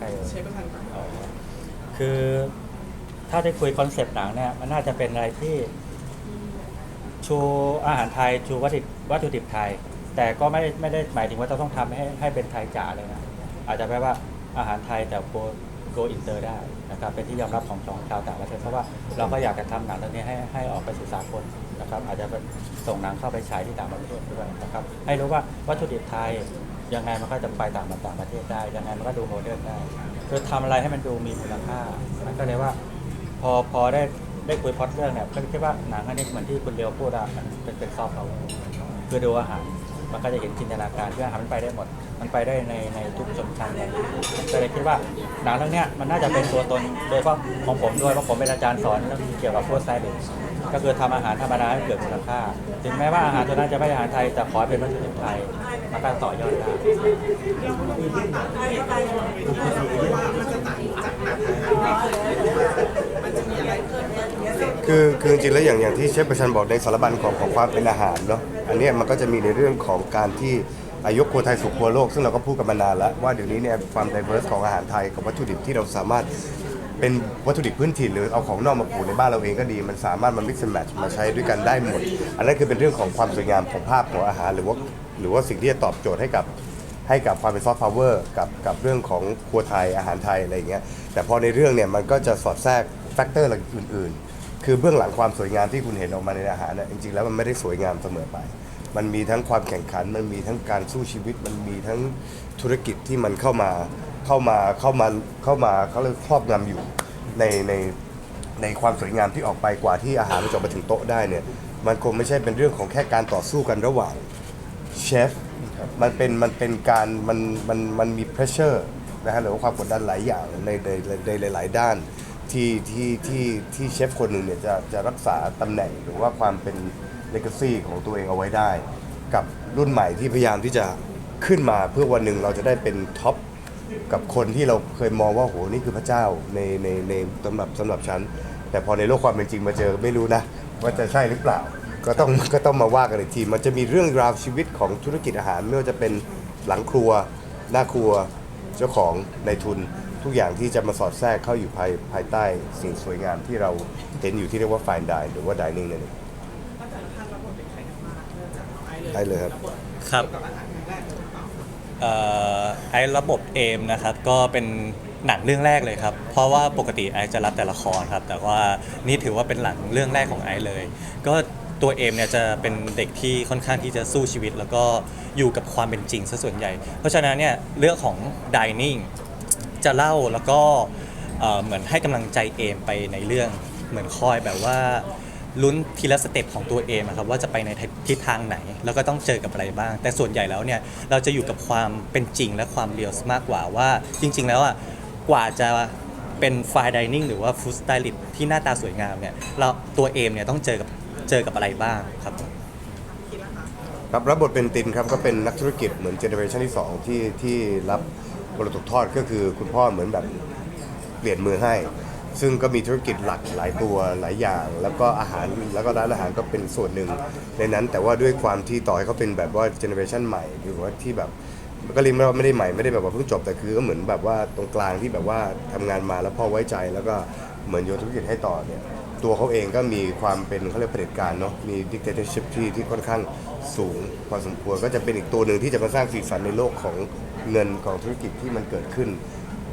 ใครเอ่ย เชฟประธานก่อนอ๋อคือถ้าได้คุยคอนเซปต์หนังเนี่ยมันน่าจะเป็นอะไรที่ชูอาหารไทยชูวัตถุดิบวัตถุดิบไทย แต่ก็ไม่ได้ไม่ได้หมายถึงว่าจะต้องทำให้ให้เป็นไทยจ๋าเลยนะอาจจะแปลว่าอาหารไทยแต่โกโกอินเตอร์ได้นะครับเป็นที่ยอมรับของของชาวต่างประเทศเพราะว่าเราก็อยากจะทำหนังเรื่องนี้ให้ให้ออกไปสู่สากลนะครับอาจจะเป็นส่งหนังเข้าไปฉายที่ต่างประเทศด้วยนะครับให้รู้ว่าวัตถุดิบไทย ยังไงมันก็จะไปต่างต่างประเทศได้ ยังไงมันก็ดูโมเดิร์นได้ คือทำอะไรให้มันดูมีมูลค่ามันก็เลยว่า พอพอได้ได้คุยพล็อดเรื่องเนี่ยก็คิดว่าหนังอันนี้เหมือนที่คุณเลียวพูดอะมันเป็นเป็นซอฟต์เราคือดูอาหารมันก็จะเห็นจินตนาการคืออาหารมันไปได้หมด มันไปได้ในในทุกชนชั้นเลยก็เลยคิดว่าหนังเรื่องเนี้ยมันน่าจะเป็นตัวตนโดยเฉพาะของผมด้วยเพราะผมเป็นอาจารย์สอนเรื่องเกี่ยวกับพวกไซเดนก็คือทำอาหารธรรมดาให้เกิดมูลค่า ถึงแม้ว่าอาหารตัวนั้นจะไม่ใช่อาหารไทยแต่ขอเป็นวัตถุดิบไทยมันก็ต่อยอดได้ว่ามันจะต่อยอดนะคือคือจริงแล้วอย่างอย่างที่เชฟประชันบอกในสารบัญของของความเป็นอาหารเนาะอันนี้มันก็จะมีในเรื่องของการที่ อายกครัวไทยสู่ครัวโลก ซึ่งเราก็พูดกันมานานแล้ว ว่าเดี๋ยวนี้เนี่ยความ diverse ของอาหารไทยกับวัตถุดิบที่เราสามารถเป็นวัตถุดิบพื้นถิ่นหรือเอาของนอกมาปลูกในบ้านเราเองก็ดี มันสามารถมา mix and match มาใช้ด้วยกันได้หมด อันนั้นคือเป็นเรื่องของความสวยงามของภาพของอาหาร หรือว่าหรือว่าสิ่งที่จะตอบโจทย์ให้กับให้กับความเป็นซอฟต์พาวเวอร์กับกับเรื่องของครัวไทยอาหารไทยอะไรอย่างเงี้ยแต่พอในเรื่องเนี่ยมันก็จะสอดแทรกแฟกเตอร์อื่น ๆ คือเบื้องหลังความสวยงามที่คุณเห็นออกมาในอาหารเนี่ยจริงๆแล้วมันไม่ได้สวยงามเสมอไป มันมีทั้งความแข่งขัน มันมีทั้งการสู้ชีวิต มันมีทั้งธุรกิจที่มันเข้ามาเข้ามาเข้ามาเข้ามาเขาเรียกครอบงำอยู่ในในในความสวยงามที่ออกไปกว่าที่อาหารมันจะออกมาถึงโต๊ะได้เนี่ยมันคงไม่ใช่เป็นเรื่องของแค่การต่อสู้กันระหว่างเชฟมันเป็นมันเป็นการมันมันมันมี pressure นะฮะหรือว่าความกดดันหลายอย่างในในในในหลาย ๆ ด้าน ที่ที่ที่ที่เชฟคนหนึ่งเนี่ยจะจะรักษาตำแหน่งหรือว่าความเป็น legacy ของตัวเองเอาไว้ได้ กับรุ่นใหม่ที่พยายามที่จะขึ้นมาเพื่อวันหนึ่งเราจะได้เป็นท็อปกับคนที่เราเคยมองว่าโหนี่คือพระเจ้าในในในสำหรับสำหรับฉัน แต่พอในโลกความเป็นจริงมาเจอไม่รู้นะ ว่าจะใช่หรือเปล่า ก็ต้องก็ต้องมาว่ากันอีกที มันจะมีเรื่องราวชีวิตของธุรกิจอาหาร ไม่ว่าจะเป็นหลังครัว หน้าครัว เจ้าของในทุน ทุกอย่างที่จะมาสอดแทรกเข้าอยู่ภายภายใต้สิ่งสวยงามที่เราเห็นอยู่ที่เรียกว่า fine dine หรือว่า dining นั่นเองว่าแต่ละท่านรับบทเป็นใครกันบ้างเริ่มจากน้องไอซ์เลยได้เลยครับรับบทครับเกี่ยวกับอาหารครั้งแรกเลยหรือเปล่าเอ่อไอระบบเอมนะครับก็เป็นหนังเรื่องแรกเลยครับ เพราะว่าปกติไอจะรับแต่ละครครับ แต่ว่านี่ถือว่าเป็นหลังเรื่องแรกของไอเลย ก็ตัวเอมเนี่ยจะเป็นเด็กที่ค่อนข้างที่จะสู้ชีวิต แล้วก็อยู่กับความเป็นจริงซะส่วนใหญ่ เพราะฉะนั้นเนี่ยเรื่องของ dining จะเล่าแล้วก็เอ่อเหมือนให้กำลังใจเอมไปในเรื่องเหมือนคอยแบบว่าลุ้นทีละสเต็ปของตัวเอมอะครับว่าจะไปในทิศทางไหน แล้วก็ต้องเจอกับอะไรบ้าง แต่ส่วนใหญ่แล้วเนี่ยเราจะอยู่กับความเป็นจริงและความเรียลมากกว่าว่า จริง ๆ แล้วอะกว่าจะเป็นฟดิเนิ่งหรือว่าฟู้ดสไตลิ t ที่หน้าตาสวยงามเนี่ยเราตัวเอมเนี่ยต้องเจอกับเจอกับอะไรบ้างครับ ครับรับบทเป็นตินครับก็เป็นนักธุรกิจเหมือนเจเนอเรชันที่ 2 ที่ที่รับ รดกทอดก็คือคุณพ่อเหมือนแบบเปลี่ยนมือให้ ซึ่งก็มีธุรกิจหลักหลายตัวหลายอย่าง แล้วก็อาหารแล้วก็ร้านอาหารก็เป็นส่วนหนึ่งในนั้นแต่ว่าด้วยความที่ต่อให้เขาเป็นแบบว่าเจเนอเรชันใหม่หรือว่าที่แบบก็เรียกว่าไม่ได้ใหม่ไม่ได้แบบว่าเพิ่งจบแต่คือก็เหมือนแบบว่าตรงกลางที่แบบว่าทำงานมาแล้วพ่อไว้ใจแล้วก็เหมือนโยนธุรกิจให้ต่อเนี่ย ตัวเขาเองก็มีความเป็นเขาเรียกเผด็จการเนาะมี dictatorship ที่ที่ค่อนข้างสูงพอสมควรก็จะเป็นอีกตัวหนึ่งที่จะมาสร้างสีสันในโลกของเงินของธุรกิจที่มันเกิดขึ้น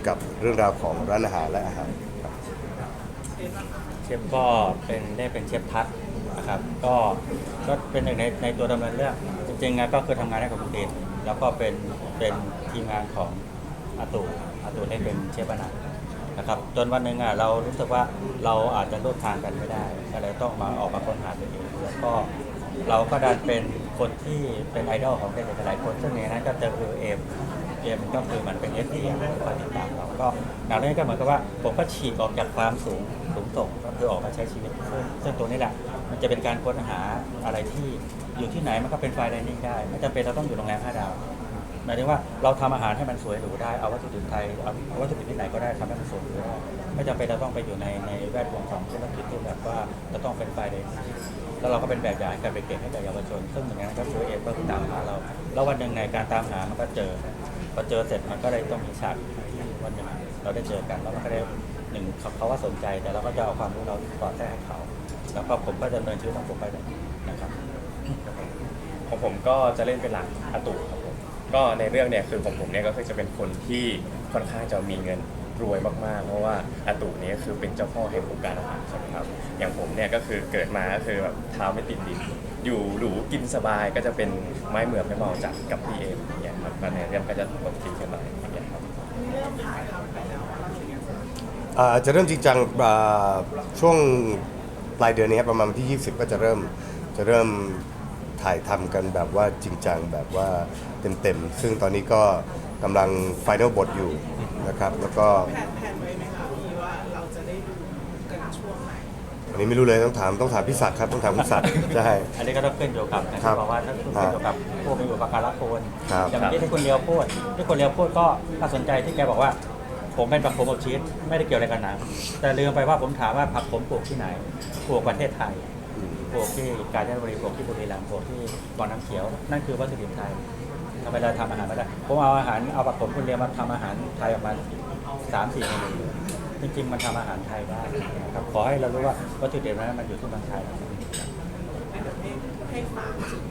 กับเรื่องราวของร้านอาหารและอาหารครับเชฟก็เป็นได้เป็นเชฟทัศนะครับก็ก็เป็นหนึ่งในในตัวดำเนินเรื่องจริงๆงานก็คือทำงานให้กับคุณเดนแล้วก็เป็นเป็นทีมงานของอาตูอาตูได้เป็นเชฟอนันต์ นะครับจนวันหนึ่งอะเรารู้สึกว่าเราอาจจะร่วมทางกันไม่ได้ก็เลยต้องมาออกมาค้นหาตัวเองแล้วก็เราก็ดันเป็นคนที่เป็นไอดอลของเด็กหลายๆคนซึ่งในนั้นก็จอคือเอมเกมก็คือมันเป็นเอฟดีคอยติดตามเราก็หนังเรื่องก็เหมือนกับว่าผมก็ฉีกออกจากความสูงสูงส่งก็คือออกมาใช้ชีวิตซึ่งซึ่งตัวนี้แหละ มันจะเป็นการค้นหาอะไรที่อยู่ที่ไหนมันก็เป็นไฟล์ไดนิ่งได้ไม่จำเป็นเราต้องอยู่โรงแรมห้าดาว หมายถึงว่าเราทำอาหารให้มันสวยหรูได้เอาวัตถุดิบไทยเอาวัตถุดิบที่ไหนก็ได้ทำให้มันสวยหรูได้ไม่จำเป็นเราต้องไปอยู่ในในแวดวงของธุรกิจที่แบบว่าจะต้องเป็นไฟล์ไดนิ่งแล้วเราก็เป็นแบบอย่างให้กับเด็กๆให้กับเยาวชน ซึ่งอย่างนั้นก็คือเอฟก็ตามหาเรา แล้ววันหนึ่งในการตามหามันก็เจอพอเจอเสร็จมันก็เลยต้องมีฉากที่วันหนึ่งเราได้เจอกันแล้วมันก็ได้หนึ่งเขาว่าสนใจแต่เราก็จะเอาความรู้เราต่อแทรกให้เขา แล้วก็ผมก็จะเนินชีวิตของผมไปแบบนี้นะครับของผมก็จะเล่นเป็นหลักอาตุครับ ก็ในเรื่องเนี่ยคือของผมเนี่ยก็คือจะเป็นคนที่ค่อนข้างจะมีเงินรวยมากๆ เพราะว่าอาตุเนี่ยคือเป็นเจ้าพ่อแห่งวงการอาหารใช่ไหมครับ อย่างผมเนี่ยก็คือเกิดมาก็คือแบบเท้าไม่ติดดิน อยู่หรูกินสบายก็จะเป็นไม้เหมือบไม่เมาจัดกับพี่เอมอย่างเงี้ยครับก็ในเรื่องก็จะตกตีกันหน่อยอย่างเงี้ยครับเริ่มถ่ายทำไปแล้วอะไรอย่างเงี้ยอ่าจะเริ่มจริงจังอ่าช่วงปลายเดือนนี้ครับประมาณวันที่ 20 ก็จะเริ่มจะเริ่ม ถ่ายทำกันแบบว่าจริงจังแบบว่าเต็มๆ ซึ่งตอนนี้ก็กำลังไฟน a ลบทอยู่นะครับ แล้วก็แผนแผนไว้ไหมคะพี่ว่าเราจะได้ดูกันช่วงไหนอันนี้ไม่รู้เลยต้องถามต้องถามพี่ศักดิ์ครับต้องถามคุณศักดิ์ใช่ อันนี้ก็ต้องขึ้นอยู่กับอย่างครัที่บบอกว่าถ้าขึ้นอยู่กับผู้มีอุปการะคุณครับอย่างที่ที่คุณเลียวพูดที่คุณเลียวพูดก็น่าสนใจที่แกบอกว่า ผมเป็นผักผมอบชีสไม่ได้เกี่ยวอะไรกับหนังแต่ลืมไปว่าผมถามว่าผักผมปลูกที่ไหนปลูกประเทศไทย ปลูกที่กาญจนบุรีปลูกที่บุรีรัมย์ปลูกที่บ่อน้ำเขียว นั่นคือวัตถุดิบไทยทำไมเราทำอาหารไม่ได้ผมเอาอาหารเอาผักผมคุณเลียวมาทำอาหารไทยออกมาสามสี่เมนูจริงๆมันทำอาหารไทยได้นะครับขอให้เรารู้ว่าวัตถุดิบนั้นมันอยู่ที่เมืองไทยให้ฝากถึง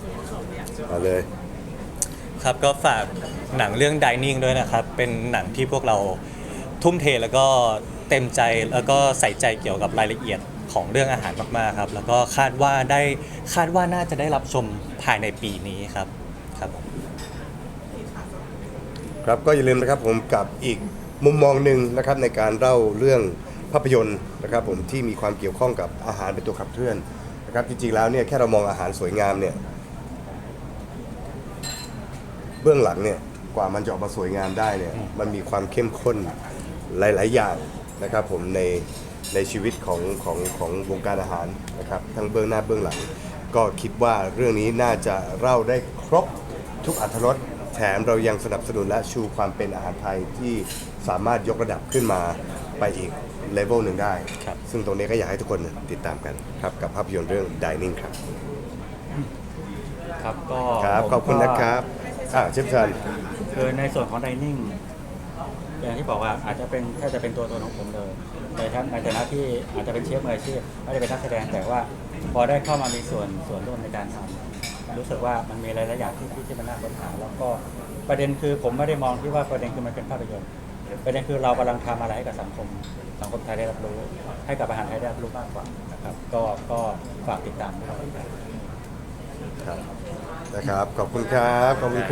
คุณผู้ชมเนี่ยจะเอาเลย ครับก็ฝากหนังเรื่อง Dining ด้วยนะครับ เป็นหนังที่พวกเราทุ่มเทแล้วก็เต็มใจแล้วก็ใส่ใจเกี่ยวกับรายละเอียด ของเรื่องอาหารมากๆครับ แล้วก็คาดว่าได้คาดว่าน่าจะได้รับชมภายในปีนี้ครับครับผม ครับก็อย่าลืมนะครับผมกับอีกมุมมองหนึ่งนะครับในการเล่าเรื่องภาพยนตร์นะครับผมที่มีความเกี่ยวข้องกับอาหารเป็นตัวขับเคลื่อนนะครับจริงๆแล้วเนี่ยแค่เรามองอาหารสวยงามเนี่ยเบื้องหลังเนี่ยกว่ามันจะออกมาสวยงามได้เนี่ยมันมีความเข้มข้นหลาย ๆ อย่างนะครับผมใน ในชีวิตของของของวงการอาหารนะครับทั้งเบื้องหน้าเบื้องหลัง ก็คิดว่าเรื่องนี้น่าจะเล่าได้ครบทุกอรรถรสแถมเรายังสนับสนุนและชูความเป็นอาหารไทยที่สามารถยกระดับขึ้นมาไปอีกเลเวลหนึ่งได้ครับซึ่งตรงนี้ก็อยากให้ทุกคนติดตามกันครับกับภาพยนตร์เรื่อง Dining ครับ ครับก็ครับผมขอบคุณก็นะครับอ่าเชฟชัน คือในส่วนของ dining อย่างที่บอกว่าอาจจะเป็นแค่จะเป็นตัวตนของผมเลยในทั้งในฐานะที่อาจจะเป็นเชฟมืออาชีพไม่ได้เป็นนักแสดงแต่ว่า พอได้เข้ามามีส่วนส่วนร่วมในการทำรู้สึกว่ามันมีหลายๆอย่างที่ที่ที่มันน่าค้นหาแล้วก็ประเด็นคือผมไม่ได้มองที่ว่าประเด็นคือมันเป็นภาพยนตร์ประเด็นคือเรากำลังทำอะไรให้กับสังคมสังคมไทยได้รับรู้ ให้กับอาหารไทยได้รับรู้มากกว่านะครับก็ก็ฝากติดตามด้วยครับนะครับ ขอบคุณครับ ขอบคุณครับ